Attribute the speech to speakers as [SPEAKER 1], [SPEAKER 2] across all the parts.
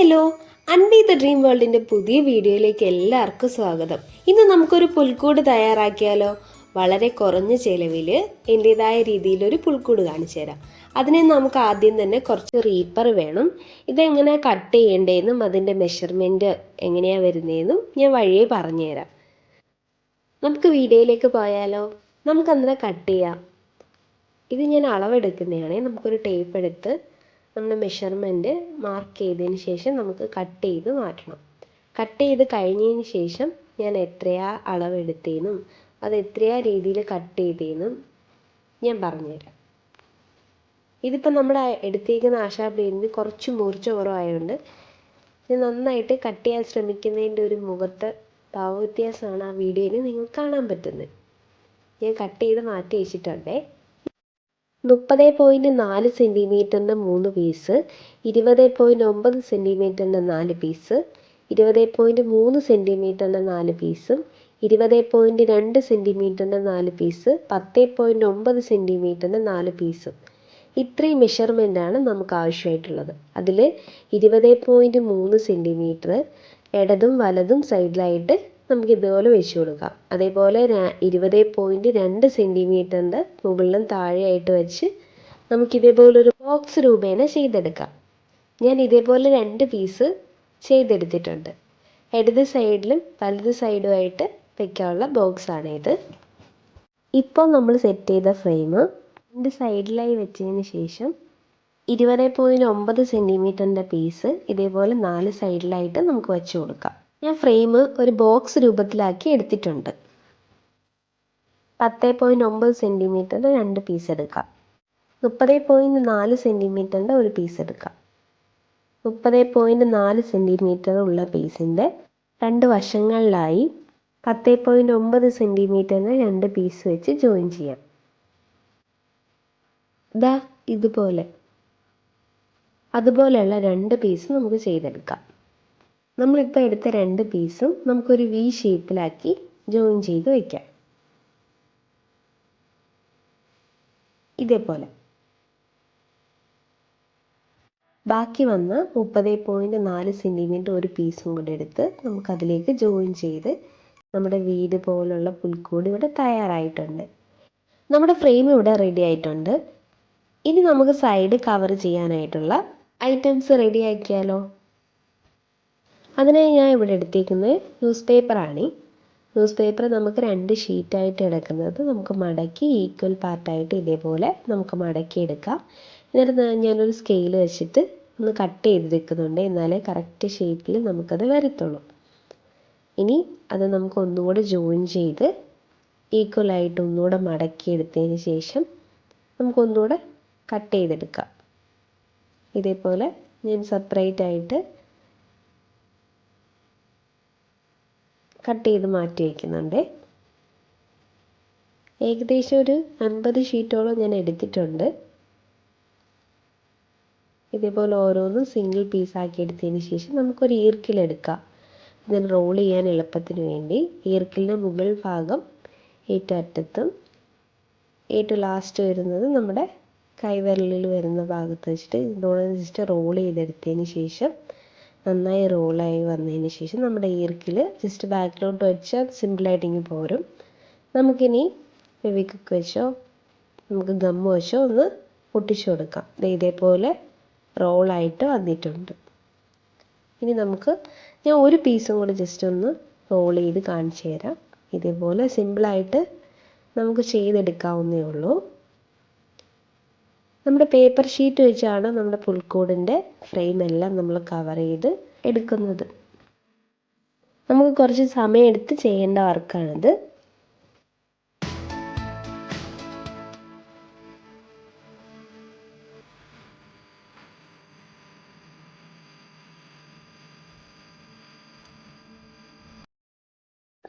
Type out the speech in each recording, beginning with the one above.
[SPEAKER 1] Hello Anvi the dream വേൾഡിന്റെ പുതിയ വീഡിയോയിലേക്ക് എല്ലാവർക്കും സ്വാഗതം. ഇന്ന് നമുക്കൊരു പുൽക്കൂട് തയ്യാറാക്കിയാലോ? വളരെ കുറഞ്ഞ ചെലവിൽ എന്റെതായ രീതിയിൽ ഒരു പുൽക്കൂട് കാണിച്ചു തരാം. അതിന് നമുക്ക് ആദ്യം തന്നെ കുറച്ച് റീപ്പർ വേണം. ഇതെങ്ങനെ കട്ട് ചെയ്യേണ്ടതെന്നും അതിന്റെ മെഷർമെന്റ് എങ്ങനെയാണ് വരുന്നതെന്നും ഞാൻ വഴിയെ പറഞ്ഞുതരാം നമുക്ക് വീഡിയോയിലേക്ക് പോയാലോ? നമുക്ക് അന്നേരം കട്ട് ചെയ്യാം. ഇത് ഞാൻ അളവെടുക്കുന്നതാണേ നമുക്കൊരു ടേപ്പ് എടുത്ത് നമ്മുടെ മെഷർമെന്റ് മാർക്ക് ചെയ്തതിന് ശേഷം നമുക്ക് കട്ട് ചെയ്ത് മാറ്റണം. കട്ട് ചെയ്ത് കഴിഞ്ഞതിന് ശേഷം ഞാൻ എത്രയാ അളവെടുത്തതെന്നും അത് എത്രയാ രീതിയിൽ കട്ട് ചെയ്തതെന്നും ഞാൻ പറഞ്ഞുതരാം. ഇതിപ്പോൾ നമ്മുടെ എടുത്തേക്കുന്ന ആശാ ബ്ലേഡിന് കുറച്ച് മൂർച്ച കുറവായതുകൊണ്ട് ഇത് നന്നായിട്ട് കട്ട് ചെയ്യാൻ ശ്രമിക്കുന്നതിന്റെ ഒരു മുഖത്തെ ഭാവവ്യത്യാസമാണ് ആ വീഡിയോയിൽ നിങ്ങൾക്ക് കാണാൻ പറ്റുന്നത്. ഞാൻ കട്ട് ചെയ്ത് മാറ്റി വെച്ചിട്ടുണ്ടേ. മുപ്പത് പോയിന്റ് നാല് സെന്റിമീറ്ററിന് മൂന്ന് പീസ് ഇരുപത് പോയിന്റ് ഒമ്പത് സെന്റിമീറ്ററിന് നാല് പീസ് ഇരുപത് പോയിന്റ് മൂന്ന് സെന്റിമീറ്ററിന് നാല് പീസും ഇരുപത് പോയിന്റ് രണ്ട് സെന്റിമീറ്ററിന് നാല് പീസ് പത്ത് പോയിന്റ് ഒമ്പത് സെന്റിമീറ്ററിന് നാല് പീസും ഇത്രയും മെഷർമെന്റാണ് നമുക്ക് ആവശ്യമായിട്ടുള്ളത്. അതിൽ ഇരുപത് പോയിന്റ് മൂന്ന് സെന്റിമീറ്റർ ഇടതും വലതും സൈഡിലായിട്ട് നമുക്ക് ഇതുപോലെ വെച്ച് കൊടുക്കാം. അതേപോലെ ഇരുപത് പോയിന്റ് രണ്ട് സെന്റിമീറ്ററിന്റെ മുകളിലും താഴെയായിട്ട് വെച്ച് നമുക്ക് ഇതേപോലൊരു ബോക്സ് രൂപേണ ചെയ്തെടുക്കാം. ഞാൻ ഇതേപോലെ രണ്ട് പീസ് ചെയ്തെടുത്തിട്ടുണ്ട്. ഇടത് സൈഡിലും വലത് സൈഡുമായിട്ട് വെക്കാനുള്ള ബോക്സാണ് ഇത് ഇപ്പോൾ നമ്മൾ സെറ്റ് ചെയ്ത ഫ്രെയിം രണ്ട് സൈഡിലായി വെച്ചതിന് ശേഷം ഇരുപത് പോയിന്റ് ഒമ്പത് സെന്റിമീറ്ററിന്റെ പീസ് ഇതേപോലെ നാല് സൈഡിലായിട്ട് നമുക്ക് വെച്ച് കൊടുക്കാം. ഞാൻ ഫ്രെയിം ഒരു ബോക്സ് രൂപത്തിലാക്കി എടുത്തിട്ടുണ്ട്. പത്ത് പോയിന്റ് ഒമ്പത് സെന്റിമീറ്ററിന്റെ രണ്ട് പീസ് എടുക്കാം. മുപ്പത് പോയിന്റ് നാല് സെന്റിമീറ്ററിന്റെ ഒരു പീസ് എടുക്കാം. മുപ്പത് പോയിന്റ് നാല് സെന്റിമീറ്റർ ഉള്ള പീസിന്റെ രണ്ട് വശങ്ങളിലായി പത്ത് പോയിന്റ് ഒമ്പത് സെന്റിമീറ്ററിന്റെ രണ്ട് പീസ് വെച്ച് ജോയിൻ ചെയ്യാം. ദാ ഇതുപോലെ. അതുപോലെയുള്ള രണ്ട് പീസ് നമുക്ക് ചെയ്തെടുക്കാം. നമ്മളിപ്പോൾ എടുത്ത രണ്ട് പീസും നമുക്കൊരു വി ഷേപ്പിലാക്കി ജോയിൻ ചെയ്ത് വയ്ക്കാം ഇതേപോലെ. ബാക്കി വന്ന മുപ്പത് പോയിന്റ് നാല് സെന്റിമീറ്റർ ഒരു പീസും കൂടെ എടുത്ത് നമുക്കതിലേക്ക് ജോയിൻ ചെയ്ത് നമ്മുടെ വീട് പോലുള്ള പുൽക്കൂട് ഇവിടെ തയ്യാറായിട്ടുണ്ട്. നമ്മുടെ ഫ്രെയിം ഇവിടെ റെഡി ആയിട്ടുണ്ട്. ഇനി നമുക്ക് സൈഡ് കവർ ചെയ്യാനായിട്ടുള്ള ഐറ്റംസ് റെഡി ആക്കിയാലോ? അതിനായി ഞാൻ ഇവിടെ എടുത്തേക്കുന്നത് ന്യൂസ് പേപ്പറാണ് ന്യൂസ് പേപ്പർ നമുക്ക് രണ്ട് ഷീറ്റായിട്ട് എടുക്കുന്നത്. നമുക്ക് മടക്കി ഈക്വൽ പാർട്ടായിട്ട് ഇതേപോലെ നമുക്ക് മടക്കി എടുക്കാം. എന്നിട്ട് ഞാനൊരു സ്കെയിൽ വെച്ചിട്ട് ഒന്ന് കട്ട് ചെയ്തെടുക്കുന്നുണ്ട് എന്നാലേ കറക്റ്റ് ഷേപ്പിൽ നമുക്കത് വരത്തുള്ളൂ. ഇനി അത് നമുക്ക് ഒന്നുകൂടെ ജോയിൻ ചെയ്ത് ഈക്വൽ ആയിട്ട് ഒന്നുകൂടെ മടക്കി എടുത്തതിന് ശേഷം നമുക്കൊന്നുകൂടെ കട്ട് ചെയ്തെടുക്കാം. ഇതേപോലെ ഞാൻ സെപ്പറേറ്റ് ആയിട്ട് കട്ട് ചെയ്ത് മാറ്റി വയ്ക്കുന്നുണ്ട് ഏകദേശം ഒരു അൻപത് ഷീറ്റോളം ഞാൻ എടുത്തിട്ടുണ്ട്. ഇതേപോലെ ഓരോന്നും സിംഗിൾ പീസാക്കി എടുത്തതിന് ശേഷം നമുക്കൊരു ഈർക്കിലെടുക്കാം ഇതിന് റോൾ ചെയ്യാൻ എളുപ്പത്തിന് വേണ്ടി. ഈർക്കിലിന്റെ മുകൾ ഭാഗം ഏറ്റവും അറ്റത്തും ഏറ്റവും ലാസ്റ്റ് വരുന്നത് നമ്മുടെ കൈവിരലിൽ വരുന്ന ഭാഗത്ത് വെച്ചിട്ട് ഇതോടെ ജസ്റ്റ് റോൾ ചെയ്തെടുത്തതിന് ശേഷം നന്നായി റോളായി വന്നതിന് ശേഷം നമ്മുടെ ഈർക്കിൽ ജസ്റ്റ് ബാക്കിലോട്ട് വെച്ചാൽ സിമ്പിളായിട്ട് ഇങ്ങ് പോരും. നമുക്കിനി ഫെവിക്വിക്ക് വെച്ചോ നമുക്ക് ഗമ്മ് വെച്ചോ ഒന്ന് ഒട്ടിച്ചു കൊടുക്കാം. ഇതേപോലെ റോളായിട്ട് വന്നിട്ടുണ്ട്. ഇനി നമുക്ക് ഞാൻ ഒരു പീസും കൂടി ജസ്റ്റ് ഒന്ന് റോൾ ചെയ്ത് കാണിച്ചു തരാം. ഇതേപോലെ സിമ്പിളായിട്ട് നമുക്ക് ചെയ്തെടുക്കാവുന്നേ ഉള്ളൂ. നമ്മുടെ പേപ്പർ ഷീറ്റ് വെച്ചാണ് നമ്മുടെ പുൽക്കൂടിന്റെ ഫ്രെയിം എല്ലാം നമ്മൾ കവർ ചെയ്ത് എടുക്കുന്നത്. നമുക്ക് കുറച്ച് സമയം എടുത്ത് ചെയ്യേണ്ട വർക്കാണിത്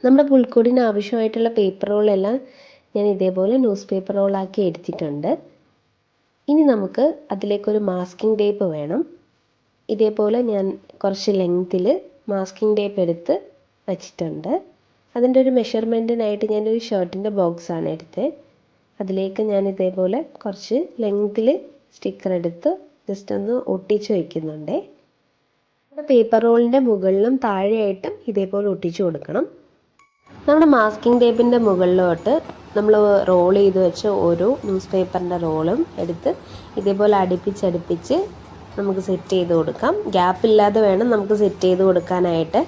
[SPEAKER 1] നമ്മുടെ പുൽക്കൂടിന് ആവശ്യമായിട്ടുള്ള പേപ്പർ റോളെല്ലാം ഞാൻ ഇതേപോലെ ന്യൂസ് പേപ്പർ റോളാക്കി എടുത്തിട്ടുണ്ട്. ഇനി നമുക്ക് അതിലേക്കൊരു മാസ്കിംഗ് ടേപ്പ് വേണം. ഇതേപോലെ ഞാൻ കുറച്ച് ലെങ്ത്തിൽ മാസ്കിംഗ് ടേപ്പ് എടുത്ത് വച്ചിട്ടുണ്ട്. അതിന്റെ ഒരു മെഷർമെന്റിനായിട്ട് ഞാനൊരു ഷർട്ടിന്റെ ബോക്സാണ് എടുത്തത് അതിലേക്ക് ഞാൻ ഇതേപോലെ കുറച്ച് ലെങ്ത്തിൽ സ്റ്റിക്കർ എടുത്ത് ജസ്റ്റ് ഒന്ന് ഒട്ടിച്ച് വയ്ക്കുന്നുണ്ട്. നമ്മുടെ പേപ്പർ റോളിന്റെ മുകളിലും താഴെയായിട്ടും ഇതേപോലെ ഒട്ടിച്ചു കൊടുക്കണം. നമ്മുടെ മാസ്കിംഗ് ടേപ്പിന്റെ മുകളിലോട്ട് നമ്മൾ റോൾ ചെയ്ത് വെച്ച ഓരോ ന്യൂസ് പേപ്പറിന്റെ റോളും എടുത്ത് ഇതേപോലെ അടുപ്പിച്ചടുപ്പിച്ച് നമുക്ക് സെറ്റ് ചെയ്ത് കൊടുക്കാം. ഗ്യാപ്പ് ഇല്ലാതെ വേണം നമുക്ക് സെറ്റ് ചെയ്ത് കൊടുക്കാനായിട്ട്.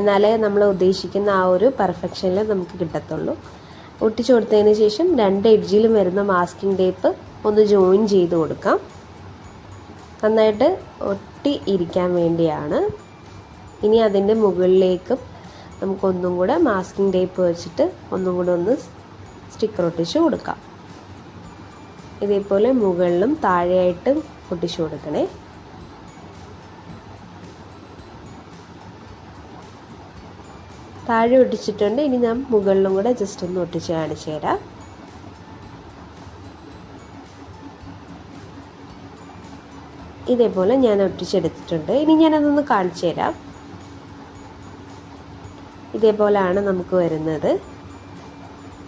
[SPEAKER 1] എന്നാലേ നമ്മൾ ഉദ്ദേശിക്കുന്ന ആ ഒരു പെർഫെക്ഷനിൽ നമുക്ക് കിട്ടത്തുള്ളൂ. ഒട്ടിച്ചു കൊടുത്തതിന് ശേഷം രണ്ട് എഡ്ജിലും വരുന്ന മാസ്കിംഗ് ടേപ്പ് ഒന്ന് ജോയിൻ ചെയ്ത് കൊടുക്കാം. നന്നായിട്ട് ഒട്ടി ഇരിക്കാൻ വേണ്ടിയാണ്. ഇനി അതിന്റെ മുകളിലേക്കും നമുക്കൊന്നും കൂടെ മാസ്കിംഗ് ടേപ്പ് വെച്ചിട്ട് ഒന്നും കൂടെ ഒന്ന് സ്റ്റിക്കർ ഒട്ടിച്ച് കൊടുക്കാം. ഇതേപോലെ മുകളിലും താഴെയായിട്ട് ഒട്ടിച്ചു കൊടുക്കണേ. താഴെ ഒട്ടിച്ചിട്ടുണ്ട്. ഇനി ഞാൻ മുകളിലും കൂടെ ജസ്റ്റ് ഒന്ന് ഒട്ടിച്ച് കാണിച്ചു തരാം. ഇതേപോലെ ഞാൻ ഒട്ടിച്ചെടുത്തിട്ടുണ്ട്. ഇനി ഞാനതൊന്ന് കാണിച്ചു തരാം. ഇതേപോലെയാണ് നമുക്ക് വരുന്നത്.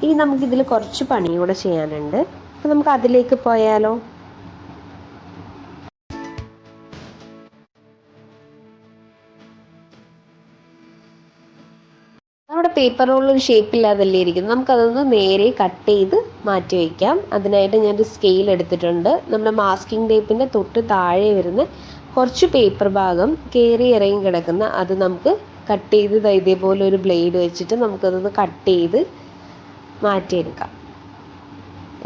[SPEAKER 1] ഇനി നമുക്കിതിൽ കുറച്ച് പണി കൂടെ ചെയ്യാനുണ്ട്. അപ്പോൾ നമുക്ക് അതിലേക്ക് പോയാലോ? നമ്മുടെ പേപ്പർ റോളിൽ ഷേപ്പില്ലാതല്ലേ ഇരിക്കുന്നത്. നമുക്കതൊന്ന് നേരെ കട്ട് ചെയ്ത് മാറ്റി വയ്ക്കാം അതിനായിട്ട് ഞാനൊരു സ്കെയിൽ എടുത്തിട്ടുണ്ട്. നമ്മുടെ മാസ്കിംഗ് ടേപ്പിന്റെ തൊട്ട് താഴെ വരുന്ന കുറച്ച് പേപ്പർ ഭാഗം കയറി ഇറങ്ങി കിടക്കുന്ന അത് നമുക്ക് കട്ട് ചെയ്ത് ഇതേപോലെ ഒരു ബ്ലേഡ് വെച്ചിട്ട് നമുക്കതൊന്ന് കട്ട് ചെയ്ത് മാറ്റിയെടുക്കാം.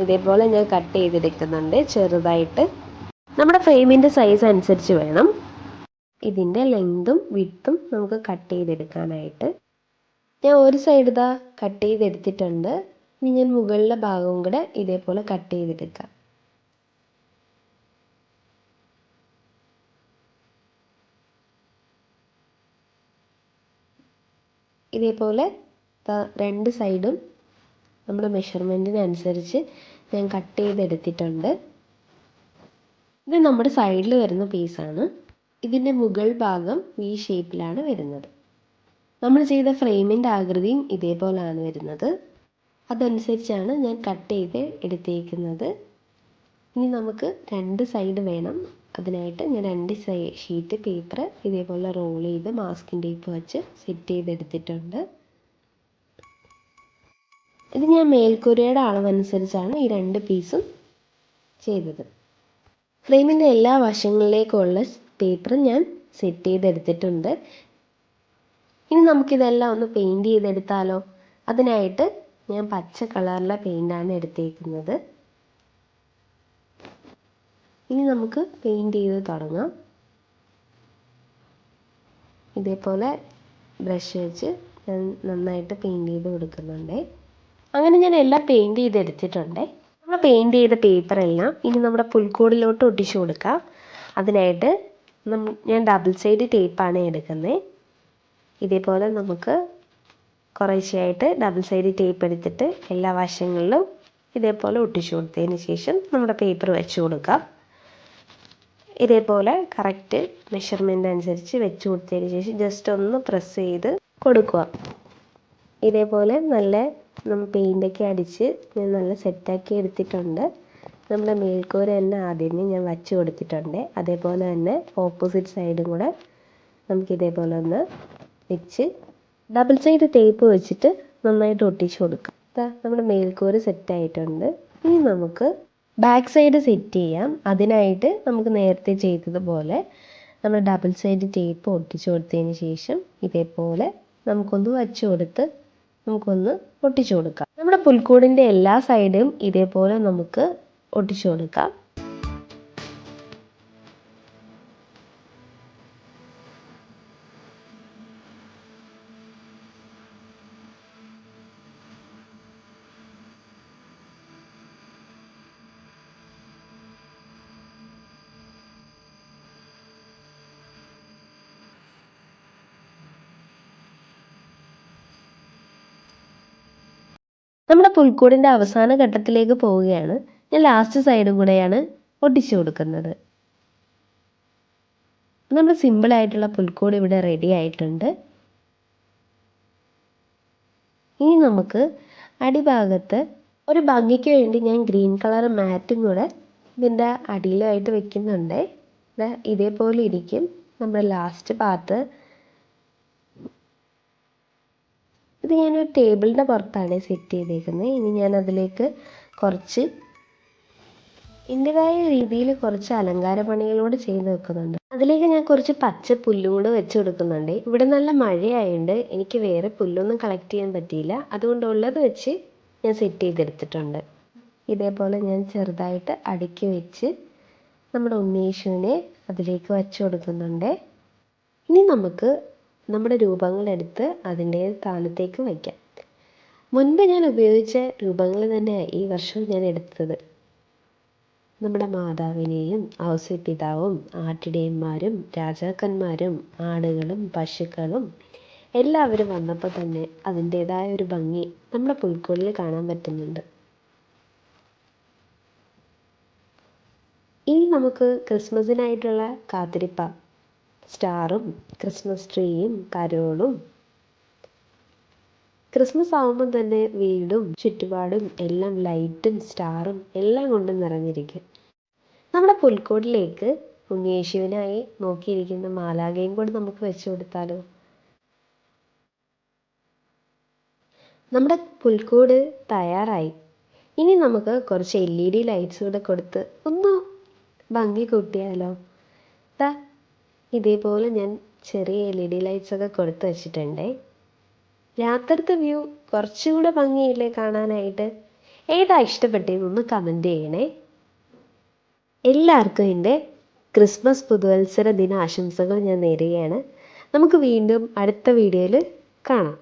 [SPEAKER 1] ഇതേപോലെ ഞാൻ കട്ട് ചെയ്തെടുക്കുന്നുണ്ട്. ചെറുതായിട്ട് നമ്മുടെ ഫ്രെയിമിന്റെ സൈസ് അനുസരിച്ച് വേണം. ഇതിന്റെ ലെങ്തും വിട്ടും നമുക്ക് കട്ട് ചെയ്തെടുക്കാനായിട്ട്. ഞാൻ ഒരു സൈഡ് ഇതാ കട്ട് ചെയ്തെടുത്തിട്ടുണ്ട്. ഇനി ഞാൻ മുകളിലെ ഭാഗവും കൂടെ ഇതേപോലെ കട്ട് ചെയ്തെടുക്കാം. ഇതേപോലെ രണ്ട് സൈഡും നമ്മുടെ മെഷർമെന്റിനനുസരിച്ച് ഞാൻ കട്ട് ചെയ്തെടുത്തിട്ടുണ്ട്. ഇത് നമ്മുടെ സൈഡിൽ വരുന്ന പീസാണ് ഇതിന്റെ മുകൾ ഭാഗം വി ഷേപ്പിലാണ് വരുന്നത്. നമ്മൾ ചെയ്ത ഫ്രെയിമിന്റെ ആകൃതിയും ഇതേപോലെയാണ് വരുന്നത്. അതനുസരിച്ചാണ് ഞാൻ കട്ട് ചെയ്ത് എടുത്തേക്കുന്നത്. ഇനി നമുക്ക് രണ്ട് സൈഡ് വേണം. അതിനായിട്ട് ഞാൻ രണ്ട് സൈ ഷീറ്റ് പേപ്പർ ഇതേപോലെ റോൾ ചെയ്ത് മാസ്കിൻ ടേപ്പ് വെച്ച് സെറ്റ് ചെയ്തെടുത്തിട്ടുണ്ട്. ഇത് ഞാൻ മേൽക്കൂരയുടെ അളവനുസരിച്ചാണ് ഈ രണ്ട് പീസും ചെയ്തത്. ഫ്രെയിമിന്റെ എല്ലാ വശങ്ങളിലേക്കുള്ള പേപ്പർ ഞാൻ സെറ്റ് ചെയ്തെടുത്തിട്ടുണ്ട്. ഇനി നമുക്കിതെല്ലാം ഒന്ന് പെയിന്റ് ചെയ്തെടുത്താലോ? അതിനായിട്ട് ഞാൻ പച്ച കളറിലെ പെയിന്റാണ് എടുത്തേക്കുന്നത്. ഇനി നമുക്ക് പെയിന്റ് ചെയ്ത് തുടങ്ങാം. ഇതേപോലെ ബ്രഷ് വെച്ച് ഞാൻ നന്നായിട്ട് പെയിന്റ് ചെയ്ത് കൊടുക്കുന്നുണ്ട്. അങ്ങനെ ഞാൻ എല്ലാം പെയിന്റ് ചെയ്തെടുത്തിട്ടുണ്ട്. നമ്മൾ പെയിന്റ് ചെയ്ത പേപ്പറെല്ലാം ഇനി നമ്മുടെ പുൽക്കൂടിലോട്ട് ഒട്ടിച്ചു കൊടുക്കാം. അതിനായിട്ട് ഞാൻ ഡബിൾ സൈഡ് ടേപ്പാണ് എടുക്കുന്നത്. ഇതേപോലെ നമുക്ക് കുറേശ്ശെയായിട്ട് ഡബിൾ സൈഡ് ടേപ്പ് എടുത്തിട്ട് എല്ലാ വശങ്ങളിലും ഇതേപോലെ ഒട്ടിച്ചു കൊടുത്തതിന് ശേഷം നമ്മുടെ പേപ്പർ വെച്ച് കൊടുക്കാം. ഇതേപോലെ കറക്റ്റ് മെഷർമെന്റ് അനുസരിച്ച് വെച്ച് കൊടുത്തതിന് ശേഷം ജസ്റ്റ് ഒന്ന് പ്രസ് ചെയ്ത് കൊടുക്കുക. ഇതേപോലെ നല്ല നമ്മൾ പെയിന്റൊക്കെ അടിച്ച് ഞാൻ നല്ല സെറ്റാക്കി എടുത്തിട്ടുണ്ട്. നമ്മുടെ മേൽക്കൂര തന്നെ ആദ്യമേ ഞാൻ വച്ച് കൊടുത്തിട്ടുണ്ട്. അതേപോലെ തന്നെ ഓപ്പോസിറ്റ് സൈഡും കൂടെ നമുക്ക് ഇതേപോലെ ഒന്ന് വെച്ച് ഡബിൾ സൈഡ് ടേപ്പ് വെച്ചിട്ട് നന്നായിട്ട് ഒട്ടിച്ച് കൊടുക്കാം. ഇതാ നമ്മുടെ മേൽക്കൂര സെറ്റ് ആയിട്ടുണ്ട്. ഇനി നമുക്ക് ബാക്ക് സൈഡ് സെറ്റ് ചെയ്യാം. അതിനായിട്ട് നമുക്ക് നേരത്തെ ചെയ്തതുപോലെ നമ്മൾ ഡബിൾ സൈഡ് ടേപ്പ് ഒട്ടിച്ചു കൊടുത്തതിന് ശേഷം ഇതേപോലെ നമുക്കൊന്ന് വച്ച് കൊടുത്ത് നമുക്കൊന്ന് ഒട്ടിച്ചു കൊടുക്കാം. നമ്മുടെ പുൽക്കൂടിന്റെ എല്ലാ സൈഡും ഇതേപോലെ നമുക്ക് ഒട്ടിച്ചു കൊടുക്കാം. നമ്മുടെ പുൽക്കൂടിന്റെ അവസാന ഘട്ടത്തിലേക്ക് പോവുകയാണ്. ഞാൻ ലാസ്റ്റ് സൈഡും കൂടെയാണ് ഒട്ടിച്ചു കൊടുക്കുന്നത്. നമ്മുടെ സിമ്പിളായിട്ടുള്ള പുൽക്കൂട് ഇവിടെ റെഡി ആയിട്ടുണ്ട്. ഇനി നമുക്ക് അടിഭാഗത്ത് ഒരു ഭംഗിക്ക് വേണ്ടി ഞാൻ ഗ്രീൻ കളർ മാറ്റും കൂടെ ഇതിന്റെ അടിയിലായിട്ട് വെക്കുന്നുണ്ട്. ഇതേപോലെ ഇരിക്കും. നമ്മുടെ ലാസ്റ്റ് പാർട്ട് ഞാനൊരു ടേബിളിന്റെ പുറത്താണ് സെറ്റ് ചെയ്തേക്കുന്നത്. ഇനി ഞാൻ അതിലേക്ക് കുറച്ച് എന്റെതായ രീതിയിൽ കുറച്ച് അലങ്കാര പണികളോട് ചെയ്ത് വെക്കുന്നുണ്ട്. അതിലേക്ക് ഞാൻ കുറച്ച് പച്ച പുല്ലും കൂടെ വെച്ച് കൊടുക്കുന്നുണ്ട്. ഇവിടെ നല്ല മഴയായതുകൊണ്ട് എനിക്ക് വേറെ പുല്ലൊന്നും കളക്ട് ചെയ്യാൻ പറ്റിയില്ല. അതുകൊണ്ട് ഉള്ളത് വെച്ച് ഞാൻ സെറ്റ് ചെയ്തെടുത്തിട്ടുണ്ട്. ഇതേപോലെ ഞാൻ ചെറുതായിട്ട് അടുക്കി വെച്ച് നമ്മുടെ ഉണ്ണീഷുവിനെ അതിലേക്ക് വച്ചു കൊടുക്കുന്നുണ്ട്. ഇനി നമുക്ക് നമ്മുടെ രൂപങ്ങളെടുത്ത് അതിന്റെ സ്ഥാനത്തേക്ക് വയ്ക്കാം. മുൻപ് ഞാൻ ഉപയോഗിച്ച രൂപങ്ങൾ തന്നെയാണ് ഈ വർഷവും ഞാൻ എടുത്തത്. നമ്മുടെ മാതാവിനെയും ഔസപിതാവും ആട്ടിടയന്മാരും രാജാക്കന്മാരും ആടുകളും പശുക്കളും എല്ലാവരും വന്നപ്പോൾ തന്നെ അതിന്റേതായ ഒരു ഭംഗി നമ്മുടെ പുൽക്കൂടിൽ കാണാൻ പറ്റുന്നുണ്ട്. ഇനി നമുക്ക് ക്രിസ്മസിനായിട്ടുള്ള കാത്തിരിപ്പ. സ്റ്റാറും ക്രിസ്മസ് ട്രീയും കരോളും. ക്രിസ്മസ് ആകുമ്പോൾ തന്നെ വീടും ചുറ്റുപാടും എല്ലാം ലൈറ്റും സ്റ്റാറും എല്ലാം കൊണ്ടും നിറഞ്ഞിരിക്കും. നമ്മുടെ പുൽക്കോട്ടിലേക്ക് ഉണ്ണിയേശുവിനായി നോക്കിയിരിക്കുന്ന മാലാകയും കൂടി നമുക്ക് വെച്ചു കൊടുത്താലോ? നമ്മുടെ പുൽക്കൂട് തയ്യാറായി. ഇനി നമുക്ക് കുറച്ച് എൽ ഇ ഡി ലൈറ്റ്സ് കൂടെ കൊടുത്ത് ഒന്ന് ഭംഗി കൂട്ടിയാലോ? ഇതേപോലെ ഞാൻ ചെറിയ എൽ ഇ ഡി ലൈറ്റ്സ് ഒക്കെ കൊടുത്ത് വെച്ചിട്ടുണ്ട്. രാത്രിത്തെ വ്യൂ കുറച്ചുകൂടെ ഭംഗിയില്ലേ കാണാനായിട്ട്? ഏതാ ഇഷ്ടപ്പെട്ടതെന്നൊന്ന് കമന്റ് ചെയ്യണേ. എല്ലാവർക്കും എന്റെ ക്രിസ്മസ് പുതുവത്സര ദിന ആശംസകൾ ഞാൻ നേരുകയാണ്. നമുക്ക് വീണ്ടും അടുത്ത വീഡിയോയിൽ കാണാം.